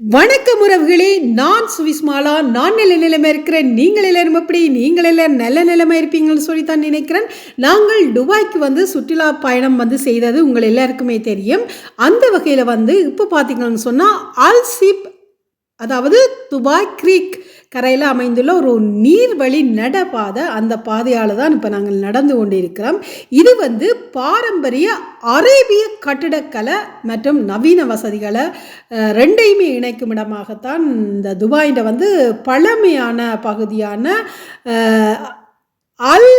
வணக்கம் உறவுகளே நான் சுவிஸ்மாலா நான் நல்ல நிலைமை இருக்கிறேன். நீங்கள் எல்லாரும் எப்படி? நீங்கள் எல்லாரும் நல்ல நிலைமை இருப்பீங்கன்னு சொல்லி தான் நினைக்கிறேன். நாங்கள் துபாய்க்கு வந்து சுற்றுலா பயணம் வந்து செய்தது உங்கள் எல்லாருக்குமே தெரியும். அந்த வகையில் வந்து இப்போ பார்த்தீங்கன்னு சொன்னால் அல்சிப் அதாவது துபாய் கிரீக் கரையில் அமைந்துள்ள ஒரு நீர்வழி நடப்பாதை அந்த பாதையால் தான் இப்போ நாங்கள் நடந்து கொண்டிருக்கிறோம். இது வந்து பாரம்பரிய அரேபிய கட்டிடக்கலை மற்றும் நவீன வசதிகளை ரெண்டையுமே இணைக்கும் இடமாகத்தான் இந்த துபாயில் வந்து பழமையான பகுதியான அல்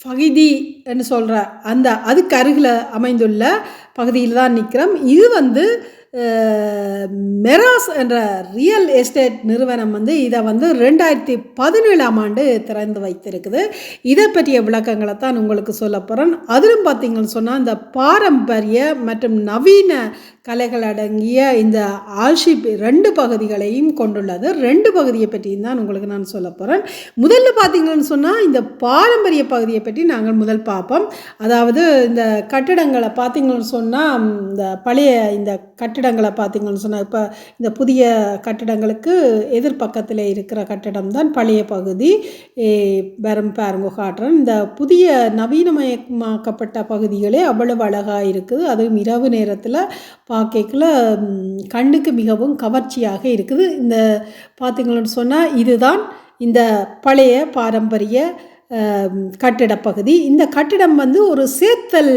ஃபகிதி என்று சொல்கிற அந்த அதுக்கு அருகில் அமைந்துள்ள பகுதியில் தான் நிற்கிறோம் இது வந்து மெராஸ் என்ற ரியல் எஸ்டேட் நிறுவனம் வந்து இதை வந்து ரெண்டாயிரத்தி பதினேழாம் ஆண்டு திறந்து வைத்திருக்குது. இதை பற்றிய விளக்கங்களை தான் உங்களுக்கு சொல்ல போகிறேன் அதிலும் பார்த்தீங்கன்னு சொன்னால் இந்த பாரம்பரிய மற்றும் நவீன கலைகள் அடங்கிய இந்த ஆல்ஷிப் ரெண்டு பகுதிகளையும் கொண்டுள்ளது. ரெண்டு பகுதியை பற்றியும் தான் உங்களுக்கு நான் சொல்ல போகிறேன் முதல்ல பார்த்தீங்கன்னு சொன்னால் இந்த பாரம்பரிய பகுதியை பற்றி நாங்கள் முதல் பார்ப்போம். அதாவது இந்த கட்டிடங்களை பார்த்தீங்கன்னு சொன்னால் இந்த பழைய இந்த கட்டிடங்களை பார்த்தீங்கன்னு சொன்னால் இப்போ இந்த புதிய கட்டிடங்களுக்கு எதிர்பக்கத்தில் இருக்கிற கட்டிடம் தான் பழைய பகுதி. ஏ, பாருங்க காட்டுறேன். இந்த புதிய நவீனமயமாக்கப்பட்ட பகுதிகளே அவ்வளவு அழகாக இருக்குது. அதுவும் இரவு நேரத்தில் பார்க்கல கண்ணுக்கு மிகவும் கவர்ச்சியாக இருக்குது. இந்த பார்த்தீங்கன்னு சொன்னால் இதுதான் இந்த பழைய பாரம்பரிய கட்டிடப்பகுதி பகுதி. இந்த கட்டிடம் வந்து ஒரு சேத்தல்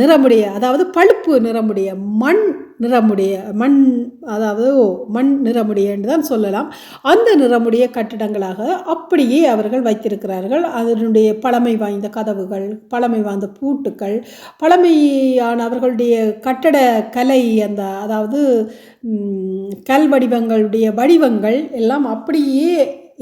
நிறமுடைய அதாவது பழுப்பு நிறமுடைய மண் நிறமுடைய மண் அதாவது ஓ, மண் நிறமுடைய என்று தான் சொல்லலாம். அந்த நிறமுடைய கட்டிடங்களாக அப்படியே அவர்கள் வைத்திருக்கிறார்கள். அதனுடைய பழமை வாய்ந்த கதவுகள் பழமை வாய்ந்த பூட்டுக்கள் பழமையான அவர்களுடைய கட்டட கலை அந்த அதாவது கல் வடிவங்களுடைய வடிவங்கள் எல்லாம் அப்படியே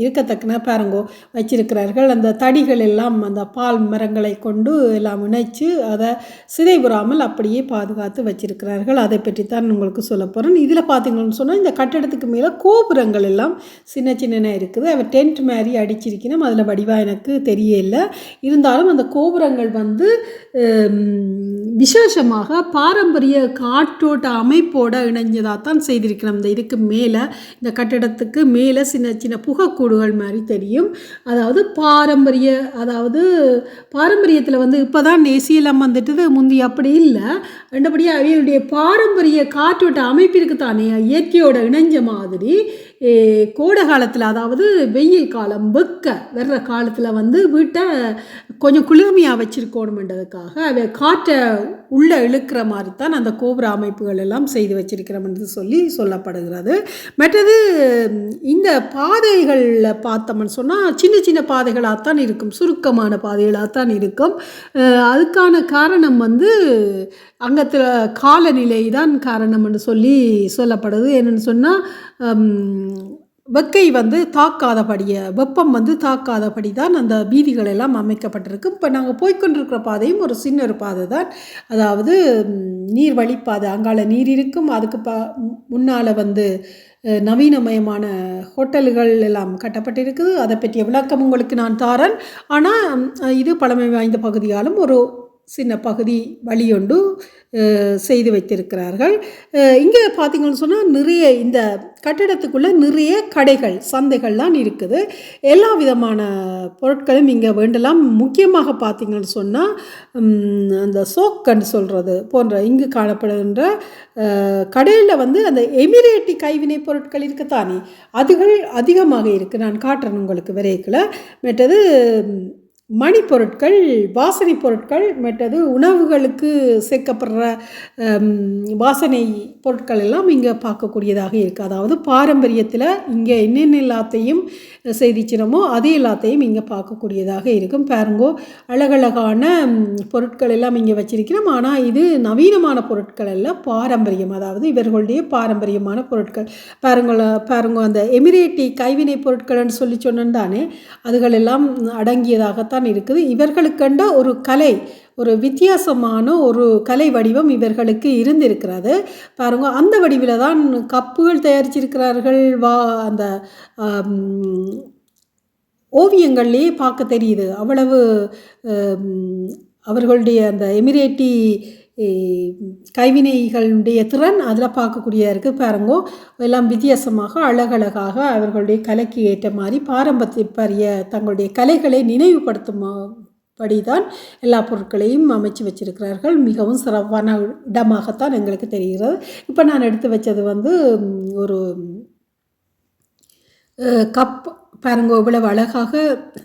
இருக்கத்தக்கன பாருங்கோ வச்சிருக்கிறார்கள். அந்த தடிகள் எல்லாம் அந்த பால் மரங்களை கொண்டு எல்லாம் இணைச்சு அதை சிதைபுறாமல் அப்படியே பாதுகாத்து வச்சிருக்கிறார்கள். அதை பற்றி தான் உங்களுக்கு சொல்ல போகிறேன் இதில் பார்த்தீங்கன்னு சொன்னால் இந்த கட்டடத்துக்கு மேலே கோபுரங்கள் எல்லாம் சின்ன சின்ன இருக்குது. அவர் டென்ட் மாதிரி அடிச்சிருக்கணும். அதில் வடிவாக எனக்கு தெரியல. இருந்தாலும் அந்த கோபுரங்கள் வந்து விசேஷமாக பாரம்பரிய காற்றோட்ட அமைப்போடு இணைஞ்சதாக தான் செய்திருக்கிறோம். இந்த இதுக்கு மேலே இந்த கட்டிடத்துக்கு மேலே சின்ன சின்ன புகைக்கூடுகள் மாதிரி தெரியும். அதாவது பாரம்பரிய அதாவது பாரம்பரியத்தில் வந்து இப்போ தான் நேசியெல்லாம் வந்துட்டு முந்தி அப்படி இல்லை. ரெண்டபடியாக அவையுடைய பாரம்பரிய காற்றோட்ட அமைப்பிற்கு தானே இயற்கையோட இணைஞ்ச மாதிரி கோடை காலத்தில் அதாவது வெயில் காலம் வெக்க வர்ற காலத்தில் வந்து வீட்டை கொஞ்சம் குளிர்மையாக வச்சுருக்கணுமென்றதுக்காக அவை காற்றை உள்ளே இழுக்கிற மாதிரி தான் அந்த கோபுர அமைப்புகள் எல்லாம் செய்து வச்சிருக்கிறோம் சொல்லி சொல்லப்படுகிறது. மற்றது இந்த பாதைகளில் பார்த்தோம்னு சொன்னால் சின்ன சின்ன பாதைகளாக தான் இருக்கும் சுருக்கமான பாதைகளாக தான் இருக்கும் அதுக்கான காரணம் வந்து அங்கத்தில் காலநிலை தான் காரணம்னு சொல்லி சொல்லப்படுது. என்னென்னு சொன்னால் வெக்கை வந்து தாக்காதபடிய வெப்பம் வந்து தாக்காதபடி தான் அந்த வீதிகள் எல்லாம் அமைக்கப்பட்டிருக்கு. இப்போ நாங்கள் போய்கொண்டிருக்கிற பாதையும் ஒரு சின்ன ஒரு பாதை தான் அதாவது நீர் வழிப்பாதை அங்கால நீர் இருக்கும். அதுக்கு ப முன்னால் வந்து நவீனமயமான ஹோட்டல்கள் எல்லாம் கட்டப்பட்டிருக்குது. அதை பற்றிய விளக்கம் உங்களுக்கு நான் தாரன். ஆனால் இது பழமை வாய்ந்த பகுதியாலும் ஒரு சின்ன பகுதி வழியொண்டு செய்து வைத்திருக்கிறார்கள். இங்கே பார்த்தீங்கன்னு சொன்னால் நிறைய இந்த கட்டிடத்துக்குள்ளே நிறைய கடைகள் சந்தைகள்லாம் இருக்குது. எல்லா விதமான பொருட்களும் இங்கே வேண்டலாம். முக்கியமாக பார்த்தீங்கன்னு சொன்னால் அந்த சோக்கன்னு சொல்கிறது போன்ற இங்கு காணப்படுகின்ற கடையில் வந்து அந்த எமிரேட்டி கைவினை பொருட்கள் இருக்குத்தானே அதுகள் அதிகமாக இருக்குது நான் காட்டுறேன் உங்களுக்கு விரைக்கில் மற்றது மணி பொருட்கள் வாசனை பொருட்கள் மற்றது உணவுகளுக்கு சேர்க்கப்படுற வாசனை பொருட்கள் எல்லாம் இங்கே பார்க்கக்கூடியதாக இருக்குது அதாவது பாரம்பரியத்தில் இங்கே என்னென்ன எல்லாத்தையும் செய்திச்சினமோ அது எல்லாத்தையும் இங்கே பார்க்கக்கூடியதாக இருக்கும். பாருங்கோ அழகழகான பொருட்கள் எல்லாம் இங்கே வச்சிருக்கிறோம். ஆனால் இது நவீனமான பொருட்கள் எல்லாம் பாரம்பரியம். அதாவது இவர்களுடைய பாரம்பரியமான பொருட்கள். பாருங்கள பாருங்க அந்த எமிரேட்டி கைவினை பொருட்கள்னு சொல்லி சொன்னேன் தானே அதுகளெல்லாம் அடங்கியதாகத்தான் தான் இருக்குது. இவர்களுக்கண்ட ஒரு கலை ஒரு வித்தியாசமான ஒரு கலை வடிவம் இவர்களுக்கு இருந்திருக்கிறது. பாருங்க அந்த வடிவில் தான் கப்புகள் தயாரிச்சிருக்கிறார்கள். வா அந்த ஓவியங்கள்லேயே பார்க்க தெரியுது. அவ்வளவு அவர்களுடைய அந்த எமிரேட்டி கைவினைகளுடைய திறன் அதில் பார்க்கக்கூடியதாக இருக்குது பாருங்கோ. எல்லாம் வித்தியாசமாக அழகழகாக அவர்களுடைய கலைக்கு ஏற்ற மாதிரி பாரம்பரிய தங்களுடைய கலைகளை நினைவுபடுத்தும் படிதான் எல்லா பொருட்களையும் அமைச்சு வச்சிருக்கிறார்கள். மிகவும் சிறப்பான இடமாகத்தான் எங்களுக்கு தெரிகிறது. இப்போ நான் எடுத்து வச்சது வந்து ஒரு கப் பாருங்க இவ்வளவு அழகாக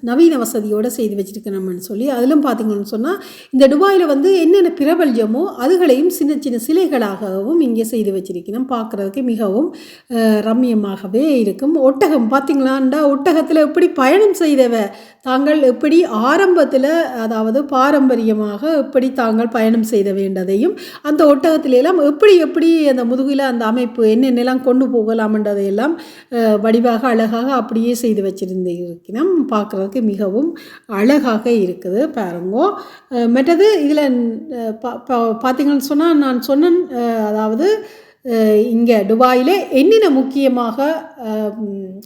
நவீன வசதியோடு செய்து வச்சிருக்கிறோம்னு சொல்லி அதிலும் பார்த்தீங்கன்னு சொன்னால் இந்த துபாயில் வந்து என்னென்ன பிரபல்யமோ அதுகளையும் சின்ன சின்ன சிலைகளாகவும் இங்கே செய்து வச்சிருக்கணும் பார்க்குறதுக்கு மிகவும் ரம்மியமாகவே இருக்கும். ஒட்டகம் பார்த்தீங்களாண்டா ஒட்டகத்தில் எப்படி பயணம் செய்தவ தாங்கள் எப்படி ஆரம்பத்தில் அதாவது பாரம்பரியமாக எப்படி தாங்கள் பயணம் செய்த வேண்டதையும் அந்த ஒட்டகத்திலெல்லாம் எப்படி எப்படி அந்த முதுகில் அந்த அமைப்பு என்னென்னலாம் கொண்டு போகலாம்ன்றதையெல்லாம் வடிவாக அழகாக அப்படியே செய்து வச்சிருந்திருக்கணும் பார்க்குறதுக்கு மிகவும் அழகாக இருக்குது பாருங்கோ. மற்றது இதில் பார்த்தீங்கன்னு சொன்னால் நான் சொன்னேன் அதாவது இங்கே துபாயில் என்னென்ன முக்கியமாக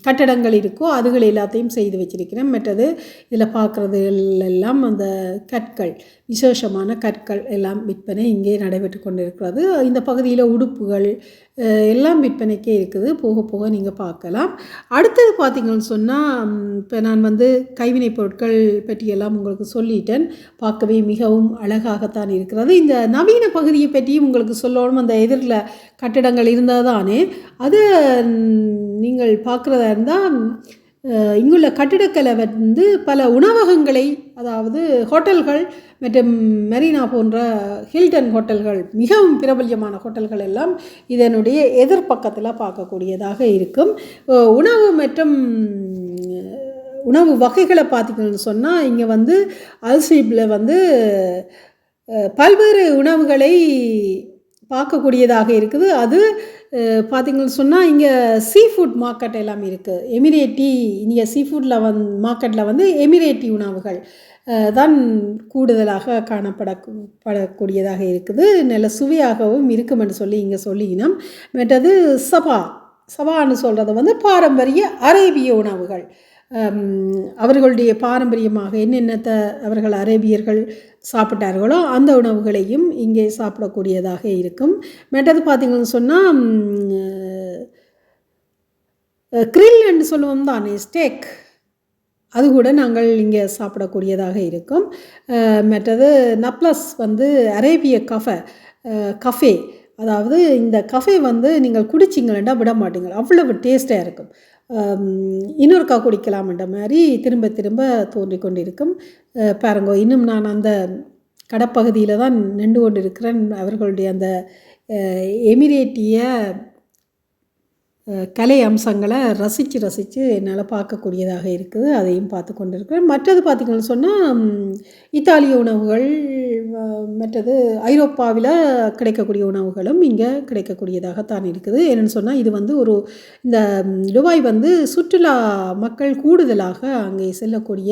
கட்டடங்கள் இருக்கோ அதுகள் எல்லாத்தையும் செய்து வச்சிருக்கிறேன். மற்றது இதில் பார்க்குறது எல்லாம் அந்த கற்கள் விசேஷமான கற்கள் எல்லாம் விற்பனை இங்கே நடைபெற்று கொண்டிருக்கிறது. இந்த பகுதியில் உடுப்புகள் எல்லாம் விற்பனைக்கே இருக்குது. போக போக நீங்கள் பார்க்கலாம். அடுத்தது பார்த்தீங்கன்னு சொன்னால் இப்போ நான் வந்து கைவினைப் பொருட்கள் பற்றியெல்லாம் உங்களுக்கு சொல்லிட்டேன். பார்க்கவே மிகவும் அழகாகத்தான் இருக்கிறது. இந்த நவீன பகுதியை பற்றியும் உங்களுக்கு சொல்லணும். அந்த எதிரில் கட்டிடங்கள் இருந்தால் தானே அது நீங்கள் பார்க்குறதா இருந்தால் இங்குள்ள கட்டிடக்கலை வந்து பல உணவகங்களை அதாவது ஹோட்டல்கள் மற்றும் மெரினா போன்ற ஹில்டன் ஹோட்டல்கள் மிகவும் பிரபல்யமான ஹோட்டல்கள் எல்லாம் இதனுடைய எதிர்ப்பக்கத்தில் பார்க்கக்கூடியதாக இருக்கும். உணவு மற்றும் உணவு வகைகளை பார்த்திங்கன்னு சொன்னால் இங்கே வந்து அல்சீப்பில் வந்து பல்வேறு உணவுகளை பார்க்கக்கூடியதாக இருக்குது. அது பார்த்தீங்கன்னு சொன்னால் இங்கே சீ ஃபுட் மார்க்கெட் எல்லாம் இருக்குது எமிரேட்டி இங்கே சீ ஃபுட்டில் வந் மார்க்கெட்டில் வந்து எமிரேட்டி உணவுகள் தான் கூடுதலாக காணப்பட படக்கூடியதாக இருக்குது. நல்ல சுவையாகவும் இருக்கும் என்று சொல்லி இங்கே சொல்லினோம். மற்றது சபா சபான்னு சொல்கிறது வந்து பாரம்பரிய அரேபிய உணவுகள். அவர்களுடைய பாரம்பரியமாக என்னென்னத்தை அவர்கள் அரேபியர்கள் சாப்பிட்டார்களோ அந்த உணவுகளையும் இங்கே சாப்பிடக்கூடியதாக இருக்கும். மெட்டது பார்த்திங்கன்னு சொன்னால் கிரில் என்று சொல்லுவோம் தானே ஸ்டேக். அது கூட நாங்கள் இங்கே சாப்பிடக்கூடியதாக இருக்கும். மற்றது நப்ளஸ் வந்து அரேபிய கஃபே கஃபே. அதாவது இந்த கஃபே வந்து நீங்கள் குடிச்சிங்களா விட மாட்டீங்க. அவ்வளவு டேஸ்ட்டாக இருக்கும். இன்னொருக்கா குடிக்கலாம்ன்ற மாதிரி திரும்ப திரும்ப தோன்றி கொண்டிருக்கும். பாருங்கோ இன்னும் நான் அந்த கடப்பகுதியில் தான் நின்று கொண்டிருக்கிறேன். அவர்களுடைய அந்த எமிரேட்டிய கலை அம்சங்களை ரசித்து ரசித்து என்னால் பார்க்கக்கூடியதாக இருக்குது. அதையும் பார்த்து கொண்டிருக்கிறேன். மற்றது பார்த்திங்கன்னு சொன்னால் இத்தாலிய உணவுகள் மற்றது ஐரோப்பாவில் கிடைக்கக்கூடிய உணவுகளும் இங்கே கிடைக்கக்கூடியதாகத்தான் இருக்குது. என்னென்னு சொன்னால் இது வந்து ஒரு இந்த துபாய் வந்து சுற்றுலா மக்கள் கூடுதலாக அங்கே செல்லக்கூடிய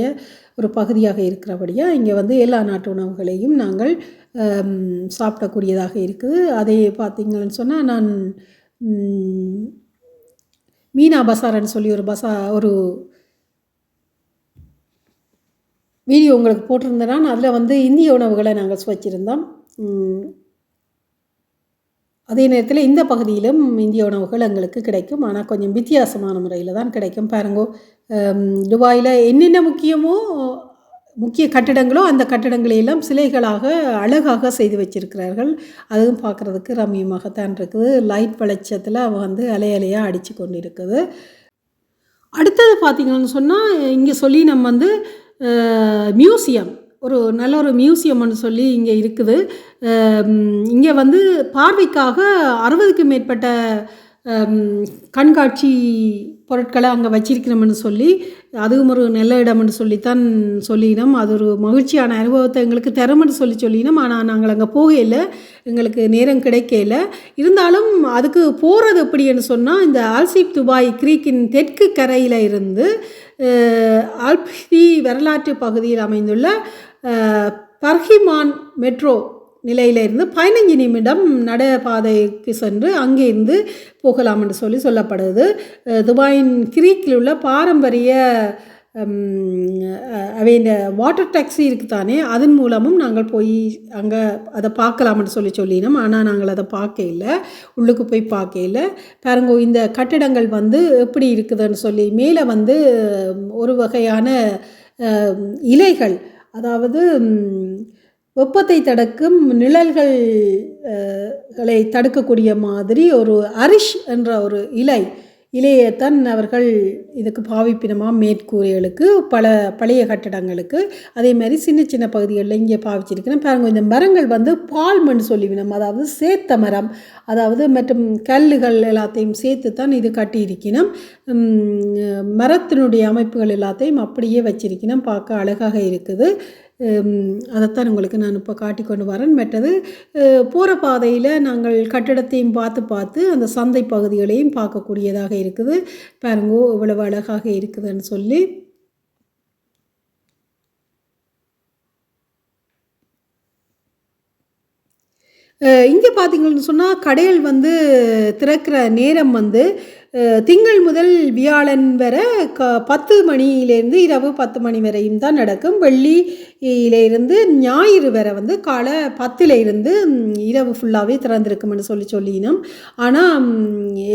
ஒரு பகுதியாக இருக்கிறபடியாக இங்கே வந்து எல்லா நாட்டு உணவுகளையும் நாங்கள் சாப்பிடக்கூடியதாக இருக்குது. அதை பார்த்திங்கன்னு சொன்னால் நான் மீனா பசார்னு சொல்லி ஒரு பசா ஒரு வீடியோ உங்களுக்கு போட்டிருந்தேன். அதில் வந்து இந்திய உணவுகளை நாங்கள் சுவைச்சிருந்தோம். அதே நேரத்தில் இந்த பகுதியிலும் இந்திய உணவுகள் எங்களுக்கு கிடைக்கும். ஆனால் கொஞ்சம் வித்தியாசமான முறையில் தான் கிடைக்கும். பாருங்கோ துபாயில் என்னென்ன முக்கியமோ முக்கிய கட்டிடங்களோ அந்த கட்டிடங்களை எல்லாம் சிலைகளாக அழகாக செய்து வச்சிருக்கிறார்கள். அதுவும் பார்க்குறதுக்கு ரம்யமாகத்தான் இருக்குது. லைட் வெளிச்சத்தில் வந்து அலை அலையாக அடித்து கொண்டு இருக்குது அடுத்தது பார்த்தீங்கன்னு சொன்னால் இங்கே சொல்லி நம்ம வந்து மியூசியம் ஒரு நல்ல ஒரு மியூசியம்னு சொல்லி இங்கே இருக்குது. இங்கே வந்து பார்வைக்காக அறுபதுக்கும் மேற்பட்ட கண்காட்சி பொருட்களை அங்கே வச்சிருக்கிறோம்னு சொல்லி அதுவும் ஒரு நல்ல இடம்னு சொல்லித்தான் சொல்லினோம். அது ஒரு மகிழ்ச்சியான அனுபவத்தை எங்களுக்கு தரும்னு சொல்லி சொல்லினோம். ஆனால் நாங்கள் அங்கே போகையில் எங்களுக்கு நேரம் கிடைக்கல. இருந்தாலும் அதுக்கு போகிறது எப்படின்னு சொன்னால் இந்த ஆல்சிப் துபாய் கிரீக்கின் தெற்கு கரையில் இருந்து ஆல்பி வரலாற்று பகுதியில் அமைந்துள்ள பர்ஹிமான் மெட்ரோ நிலையிலிருந்து பதினஞ்சு நிமிடம் நடைபாதைக்கு சென்று அங்கே இருந்து போகலாம் என்று சொல்லி சொல்லப்படுது. துபாயின் கிரீக்கில் உள்ள பாரம்பரிய அவை இந்த வாட்டர் டாக்ஸி இருக்கு தானே அதன் மூலமும் நாங்கள் போய் அங்கே அதை பார்க்கலாம்னு சொல்லி சொல்லினோம். ஆனால் நாங்கள் அதை பார்க்க இல்லை. உள்ளுக்கு போய் பார்க்க இல்லை. பாருங்க இந்த கட்டிடங்கள் வந்து எப்படி இருக்குதுன்னு சொல்லி மேலே வந்து ஒரு வகையான இலைகள் அதாவது வெப்பத்தை தடுக்கும் நிழல்கள் களை தடுக்கக்கூடிய மாதிரி ஒரு அரிஷ் என்ற ஒரு இலை இலையைத்தான் அவர்கள் இதுக்கு பாவிப்பினமாக மேற்கூரைகளுக்கு பல பழைய கட்டடங்களுக்கு. அதே மாதிரி சின்ன சின்ன பகுதிகளில் இங்கே பாவிச்சிருக்கிறேன். பாருங்கள் இந்த மரங்கள் வந்து பால்மண் சொல்லிவினோம் அதாவது சேத்த மரம் அதாவது மற்றும் கல்லுகள் எல்லாத்தையும் சேர்த்து தான் இது கட்டியிருக்கணும். மரத்தினுடைய அமைப்புகள் எல்லாத்தையும் அப்படியே வச்சிருக்கணும். பார்க்க அழகாக இருக்குது. அதைத்தான் உங்களுக்கு நான் இப்போ காட்டிக்கொண்டு வரேன். மற்றது போகிற பாதையில் நாங்கள் கட்டிடத்தையும் பார்த்து பார்த்து அந்த சந்தை பகுதிகளையும் பார்க்கக்கூடியதாக இருக்குது. பாருங்கோ இவ்வளவு அழகாக இருக்குதுன்னு சொல்லி. இங்கே பார்த்தீங்கன்னு சொன்னால் கடைகள் வந்து திறக்கிற நேரம் வந்து திங்கள் முதல் வியாழன் வரை க பத்து மணியிலேருந்து இரவு பத்து மணி வரையும் தான் நடக்கும். வெள்ளியிலேருந்து ஞாயிறு வரை வந்து காலை பத்துலேருந்து இரவு ஃபுல்லாகவே திறந்திருக்கும்னு சொல்லி சொல்லினோம். ஆனால்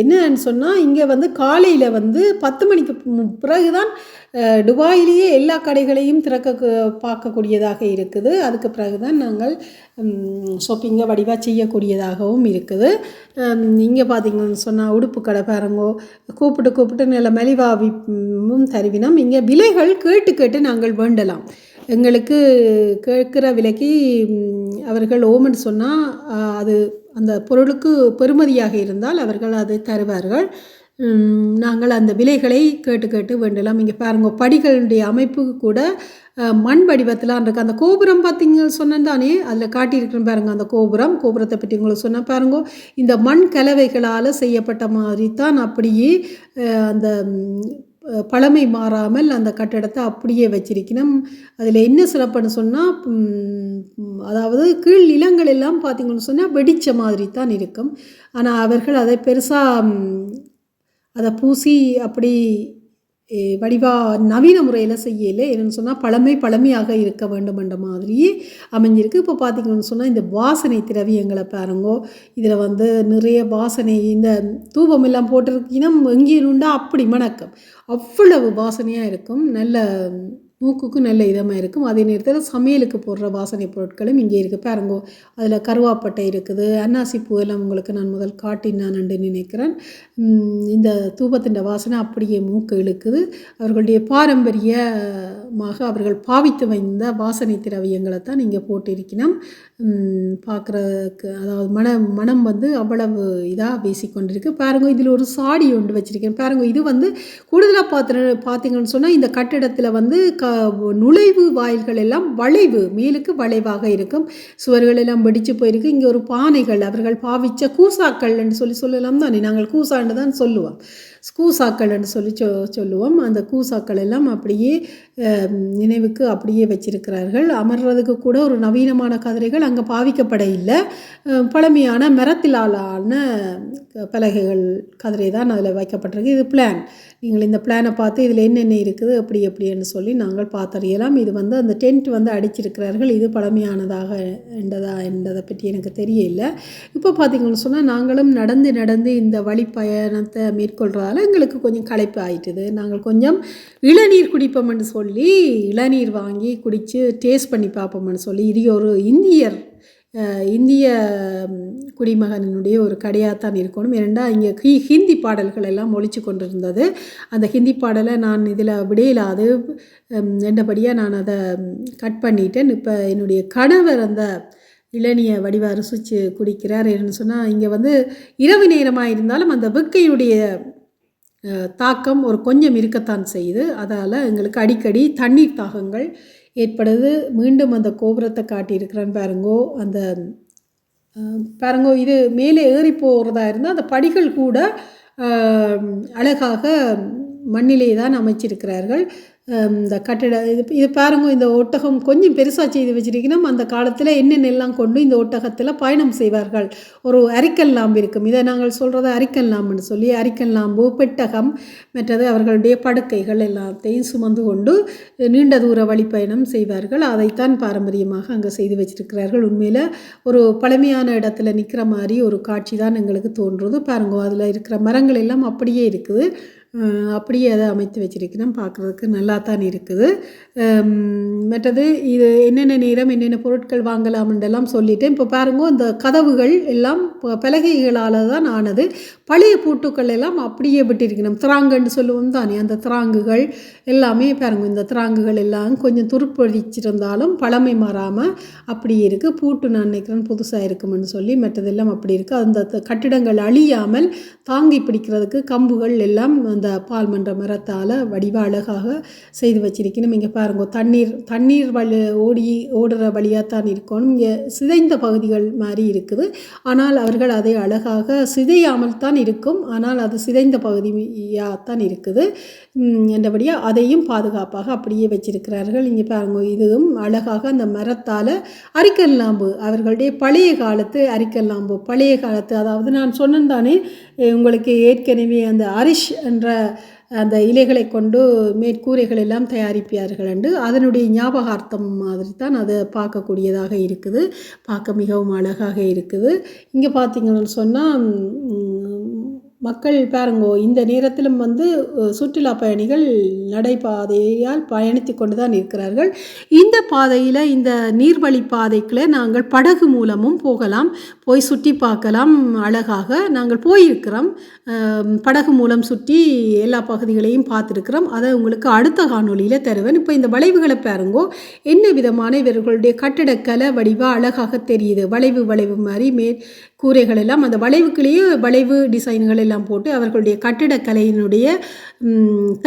என்னன்னு சொன்னால் இங்கே வந்து காலையில் வந்து பத்து மணிக்கு பிறகுதான் துபாயிலேயே எல்லா கடைகளையும் திறக்க பார்க்கக்கூடியதாக இருக்குது. அதுக்கு பிறகுதான் நாங்கள் ஷாப்பிங்கை வடிவாக செய்யக்கூடியதாகவும் இருக்குது. இங்கே பார்த்தீங்கன்னு சொன்னால் உடுப்பு கடை பாருங்கோ கூப்பிட்டு கூப்பிட்டு நல்ல மலிவாவிப்பும் தருவினோம். இங்கே விலைகள் கேட்டு கேட்டு நாங்கள் வேண்டலாம். எங்களுக்கு கேட்குற விலைக்கு அவர்கள் ஓமன் சொன்னால் அது அந்த பொருளுக்கு பெறுமதியாக இருந்தால் அவர்கள் அதை தருவார்கள். நாங்கள் அந்த விலைகளை கேட்டு கேட்டு வேண்டலாம். இங்கே பாருங்க படிகளுடைய அமைப்பு கூட மண் வடிவத்திலாம் இருக்குது அந்த கோபுரம் பார்த்தீங்க சொன்னேன் தானே? அதில் காட்டியிருக்கிறேன் பாருங்க அந்த கோபுரம். கோபுரத்தை பற்றி உங்களுக்கு சொன்ன பாருங்க. இந்த மண் கலவைகளால் செய்யப்பட்ட மாதிரி தான் அப்படியே அந்த பழமை மாறாமல் அந்த கட்டடத்தை அப்படியே வச்சிருக்கணும். அதில் என்ன சிறப்புன்னு சொன்னால் அதாவது கீழ் நிலங்கள் எல்லாம் பார்த்தீங்கன்னு சொன்னால் வெடித்த மாதிரி தான் இருக்கும். ஆனால் அவர்கள் அதை பெருசாக அதை பூசி அப்படி வடிவாக வடிவா நவீன முறையில் செய்யலை என்னென்னு சொன்னால் பழமை பழமையாக இருக்க வேண்டும் என்ற மாதிரியே அமைஞ்சிருக்கு. இப்போ பார்த்தீங்கன்னு சொன்னால் இந்த வாசனை திரவியங்களை பாருங்கோ. இதில் வந்து நிறைய வாசனை இந்த தூபம் எல்லாம் போட்டிருக்கீங்கன்னா எங்கேயும் உண்டா? அப்படி மணக்கம். அவ்வளவு வாசனையாக இருக்கும். நல்ல மூக்குக்கு நல்ல இதமாக இருக்கும். அதே நேரத்தில் சமையலுக்கு போடுற வாசனை பொருட்களும் இங்கே இருக்குது பாருங்கோ அதில் கருவாப்பட்டை இருக்குது. அன்னாசிப்பூ எல்லாம் உங்களுக்கு நான் முதல் காட்டினான்னு நினைக்கிறேன். இந்த தூபத்தின் வாசனை அப்படியே மூக்கு இழுக்குது. அவர்களுடைய பாரம்பரிய மாக அவர்கள் பாவித்து வைந்த வாசனை திரவியங்களை தான் இங்கே போட்டிருக்கணும் பார்க்குறதுக்கு அதாவது மனம் மனம் வந்து அவ்வளவு இதாக வீசிக்கொண்டிருக்கு. பாருங்க இதில் ஒரு சாடி ஒன்று வச்சுருக்கேன். பாருங்க இது வந்து கூடுதலாக பார்த்து பார்த்தீங்கன்னு சொன்னால் இந்த கட்டிடத்தில் வந்து க நுழைவு வாயில்கள் எல்லாம் வளைவு மேலுக்கு வளைவாக இருக்கும். சுவர்கள் எல்லாம் வெடிச்சு போயிருக்கு. இங்கே ஒரு பானைகள் அவர்கள் பாவிச்ச கூசாக்கள்னு சொல்லி சொல்லலாம் தானே? நாங்கள் கூசான்னு தான் சொல்லுவோம். கூசாக்கள்னு சொல்லி சொ சொல்லுவோம். அந்த கூசாக்கள் எல்லாம் அப்படியே நினைவுக்கு அப்படியே வச்சிருக்கிறார்கள். அமர்றதுக்கு கூட ஒரு நவீனமான கதிரைகள் அங்கே பாவிக்கப்பட இல்லை. பழமையான மரத்திலாலான பலகைகள் கதிரை தான் அதில் வைக்கப்பட்டிருக்கு. இது பிளான் நீங்கள் இந்த பிளானை பார்த்து இதில் என்னென்ன இருக்குது அப்படி எப்படின்னு சொல்லி நாங்கள் பார்த்தறியலாம். இது வந்து அந்த டென்ட் வந்து அடிச்சிருக்கிறார்கள். இது பழமையானதாக என்றதா என்றதை பற்றி எனக்கு தெரியல. இப்போ பார்த்தீங்கன்னு சொன்னால் நாங்களும் நடந்து நடந்து இந்த வழி பயணத்தை மேற்கொள்கிறதால எங்களுக்கு கொஞ்சம் களைப்பு ஆயிட்டுது. நாங்கள் கொஞ்சம் இளநீர் குடிப்போம்னு சொல்லி இளநீர் வாங்கி குடித்து டேஸ்ட் பண்ணி பார்ப்போம்னு சொல்லி இது ஒரு இந்தியர் இந்திய குடிமகனினுடைய ஒரு கடையாக தான் இருக்கணும். ஏனெண்டா இங்கே ஹி ஹிந்தி பாடல்கள் எல்லாம் ஒழிச்சு கொண்டிருந்தது. அந்த ஹிந்தி பாடலை நான் இதில் விடையிலாது என்றபடியாக நான் அதை கட் பண்ணிட்டேன். இப்போ என்னுடைய கணவர் அந்த இளநிய வடிவ அரிசிச்சு குடிக்கிறார். என்னன்னு சொன்னால் இங்கே வந்து இரவு நேரமாக இருந்தாலும் அந்த வெக்கையுடைய தாக்கம் ஒரு கொஞ்சம் இருக்கத்தான் செய்யுது. அதால் எங்களுக்கு அடிக்கடி தண்ணீர் தாகங்கள் ஏற்படுது. மீண்டும் அந்த கோபுரத்தை காட்டியிருக்கிறேன் பாருங்கோ அந்த பாருங்கோ இது மேலே ஏறி போகிறதா இருந்தால் அந்த படிகள் கூட அழகாக மண்ணிலே தான் அமைச்சிருக்கிறார்கள். இந்த கட்டிட இது இது பாருங்க இந்த ஒட்டகம் கொஞ்சம் பெருசாக செய்து வச்சிருக்கணும். அந்த காலத்தில் என்னென்னெல்லாம் கொண்டு இந்த ஒட்டகத்தில் பயணம் செய்வார்கள்? ஒரு அரிக்கல் லாம்பு இருக்கும். இதை நாங்கள் சொல்கிறது அரிக்கல் லாம்புன்னு சொல்லி அரிக்கல் லாம்பு பெட்டகம் மற்றது அவர்களுடைய படுக்கைகள் எல்லாத்தையும் சுமந்து கொண்டு நீண்ட தூர வழிப்பயணம் செய்வார்கள். அதைத்தான் பாரம்பரியமாக அங்கே செய்து வச்சிருக்கிறார்கள். உண்மையில் ஒரு பழமையான இடத்துல நிற்கிற மாதிரி ஒரு காட்சி தான் எங்களுக்கு தோன்றுறது பாருங்க அதில் இருக்கிற மரங்கள் எல்லாம் அப்படியே இருக்குது. அப்படியே அதை அமைத்து வச்சிருக்கிறோம் பார்க்குறதுக்கு நல்லா தான் இருக்குது மற்றது இது என்னென்ன நேரம் என்னென்ன பொருட்கள் வாங்கலாம்ன்றெல்லாம் சொல்லிட்டேன். இப்போ பாருங்க இந்த கதவுகள் எல்லாம் ப- பலகைகளால் தான் ஆனது. பழைய பூட்டுக்கள் எல்லாம் அப்படியே விட்டிருக்கணும் திராங்குன்னு சொல்லுவோம் தானே அந்த திராங்குகள் எல்லாமே பாருங்க இந்த திராங்குகள் எல்லாம் கொஞ்சம் துருப்படிச்சிருந்தாலும் பழமை மாறாமல் அப்படியே இருக்குது பூட்டு நான் நினைக்கிறேன் புதுசாக இருக்குமென்னு சொல்லி மற்றதெல்லாம் அப்படி இருக்குது அந்த த- கட்டிடங்கள் அழியாமல் தாங்கி பிடிக்கிறதுக்கு கம்புகள் எல்லாம் அந்த பால் மன்ற மரத்தால் வடிவ அழகாக செய்து வச்சிருக்கணும். இங்கே பாருங்க தண்ணீர் தண்ணீர் வழி ஓடி ஓடுற வழியாக தான் இருக்கணும். இங்கே சிதைந்த பகுதிகள் மாதிரி இருக்குது. ஆனால் அவர்கள் அதை அழகாக சிதையாமல் தான் இருக்கும். ஆனால் அது சிதைந்த பகுதியாக தான் இருக்குது. என்றபடியாக அதையும் பாதுகாப்பாக அப்படியே வச்சிருக்கிறார்கள். இங்கே பாருங்க இதுவும் அழகாக அந்த மரத்தால் அரிக்கல் லாம்பு அவர்களுடைய பழைய காலத்து அரிக்கல் லாம்பு பழைய காலத்து அதாவது நான் சொன்னேன் தானே உங்களுக்கு ஏற்கனவே அந்த அரிஷ் என்ற அந்த இலைகளை கொண்டு மேற்கூரைகள் எல்லாம் தயாரிப்பார்கள் என்று அதனுடைய ஞாபகார்த்தம் மாதிரி தான் அதை பார்க்கக்கூடியதாக இருக்குது பார்க்க மிகவும் அழகாக இருக்குது. இங்கே பார்த்தீங்கன்னு சொன்னால் மக்கள் பாருங்கோ இந்த நேரத்திலும் வந்து சுற்றுலா பயணிகள் நடைபாதையால் பயணித்து கொண்டு தான் இருக்கிறார்கள். இந்த பாதையில் இந்த நீர்வழி பாதைக்குள்ளே நாங்கள் படகு மூலமும் போகலாம். போய் சுற்றி பார்க்கலாம். அழகாக நாங்கள் போயிருக்கிறோம். படகு மூலம் சுற்றி எல்லா பகுதிகளையும் பார்த்துருக்கிறோம். அதை உங்களுக்கு அடுத்த காணொளியில் தருவேன். இப்போ இந்த வளைவுகளை பாருங்கோ என்ன விதமான இவர்களுடைய கட்டிடக்கலை வடிவாக அழகாக தெரியுது. வளைவு வளைவு மாதிரி மே கூரைகள் எல்லாம் அந்த வளைவுக்குள்ளேயே வளைவு டிசைன்கள் எல்லாம் போட்டு அவர்களுடைய கட்டிடக்கலையினுடைய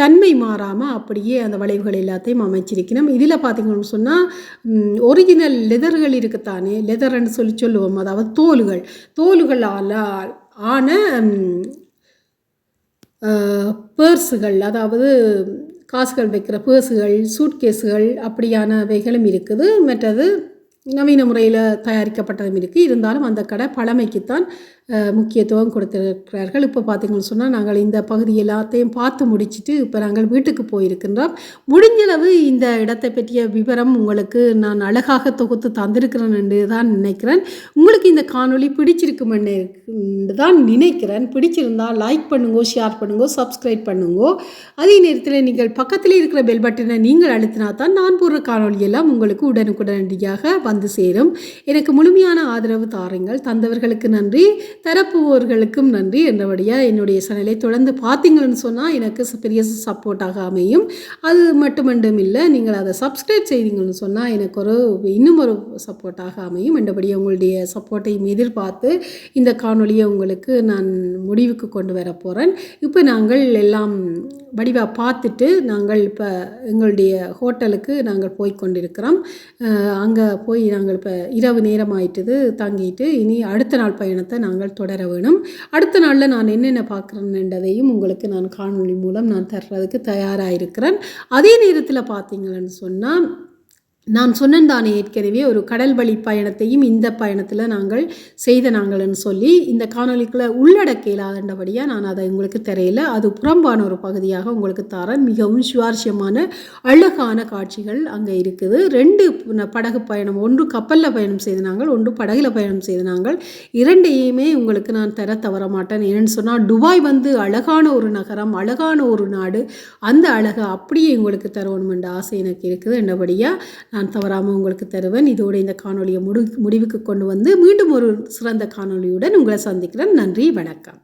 தன்மை மாறாமல் அப்படியே அந்த வளைவுகள் எல்லாத்தையும் அமைச்சிருக்கணும். இதில் பார்த்தீங்கன்னு சொன்னால் ஒரிஜினல் லெதர்கள் இருக்குத்தானே? லெதர்ன்னு சொல்லி சொல்லுவோம். அதாவது தோல்கள். தோல்களால் ஆன பேர்ஸுகள் அதாவது காசுகள் வைக்கிற பேர்ஸுகள் சூட்கேஸுகள் அப்படியானவைகளும் இருக்குது. மற்றது நவீன முறையில் தயாரிக்கப்பட்டதும் இருக்குது இருந்தாலும் அந்த கடை பழமைக்குத்தான் முக்கியத்துவம் கொடுத்திருக்கிறார்கள். இப்போ பார்த்தீங்கன்னு சொன்னால் நாங்கள் இந்த பகுதி எல்லாத்தையும் பார்த்து முடிச்சிட்டு இப்போ நாங்கள் வீட்டுக்கு போயிருக்கின்றோம். முடிஞ்சளவு இந்த இடத்தை பற்றிய விவரம் உங்களுக்கு நான் அழகாக தொகுத்து தந்திருக்கிறேன் என்று தான் நினைக்கிறேன். உங்களுக்கு இந்த காணொளி பிடிச்சிருக்குமென்னு தான் நினைக்கிறேன். பிடிச்சிருந்தால் லைக் பண்ணுங்கோ ஷேர் பண்ணுங்க சப்ஸ்கிரைப் பண்ணுங்கோ. அதே நேரத்தில் நீங்கள் பக்கத்தில் இருக்கிற பெல் பட்டனை நீங்கள் அழுத்தினா தான் நான் போடுற காணொளி எல்லாம் உங்களுக்கு உடனுக்குடனடியாக வந்து சேரும். எனக்கு முழுமையான ஆதரவு தாருங்கள். தந்தவர்களுக்கு நன்றி. தரப்புவோர்களுக்கும் நன்றி. என்றபடியாக என்னுடைய சேனலை தொடர்ந்து பார்த்தீங்கன்னு சொன்னால் எனக்கு பெரிய சப்போர்ட்டாக அமையும். அது மட்டுமண்டும் இல்லை நீங்கள் அதை சப்ஸ்கிரைப் செய்தீங்கன்னு சொன்னால் எனக்கு ஒரு இன்னும் ஒரு சப்போர்ட்டாக அமையும். என்றபடியாக உங்களுடைய சப்போர்ட்டையும் எதிர்பார்த்து இந்த காணொலியை உங்களுக்கு நான் முடிவுக்கு கொண்டு வர போகிறேன் இப்போ நாங்கள் எல்லாம் வடிவாக பார்த்துட்டு நாங்கள் இப்போ எங்களுடைய ஹோட்டலுக்கு நாங்கள் போய் கொண்டிருக்கிறோம். அங்கே போய் நாங்கள் இப்போ இரவு நேரம் ஆயிட்டுது தங்கிட்டு இனி அடுத்த நாள் பயணத்தை நாங்கள் தொடர வேணும். அடுத்த நாளில் நான் என்னென்ன பார்க்குறேன்ன்றதையும் உங்களுக்கு நான் காணொளி மூலம் நான் தர்றதுக்கு தயாராக இருக்கிறேன் அதே நேரத்தில் பார்த்தீங்கன்னு சொன்னால் நான் சொன்னேன் தானே ஏற்கனவே ஒரு கடல் வழி பயணத்தையும் இந்த பயணத்தில் நாங்கள் செய்த நாங்கள்னு சொல்லி இந்த காணொலிக்குள்ள உள்ளடக்க இல்லாதபடியாக நான் அதை உங்களுக்கு தெரியல அது புறம்பான ஒரு பகுதியாக உங்களுக்கு தரேன். மிகவும் சுவாரஸ்யமான அழகான காட்சிகள் அங்கே இருக்குது. ரெண்டு படகு பயணம் ஒன்று கப்பலில் பயணம் செய்த நாங்கள் ஒன்று படகுல பயணம் செய்த நாங்கள். இரண்டையுமே உங்களுக்கு நான் தர தவற மாட்டேன். ஏன்னு சொன்னால் துபாய் வந்து அழகான ஒரு நகரம் அழகான ஒரு நாடு. அந்த அழகை அப்படியே உங்களுக்கு தரணும் என்ற ஆசை எனக்கு இருக்குது. என்றபடியாக நான் தவறாமல் உங்களுக்கு தருவேன். இதோட இந்த காணொளியை முடி முடிவுக்கு கொண்டு வந்து மீண்டும் ஒரு சிறந்த காணொளியுடன் உங்களை சந்திக்கிறேன். நன்றி வணக்கம்.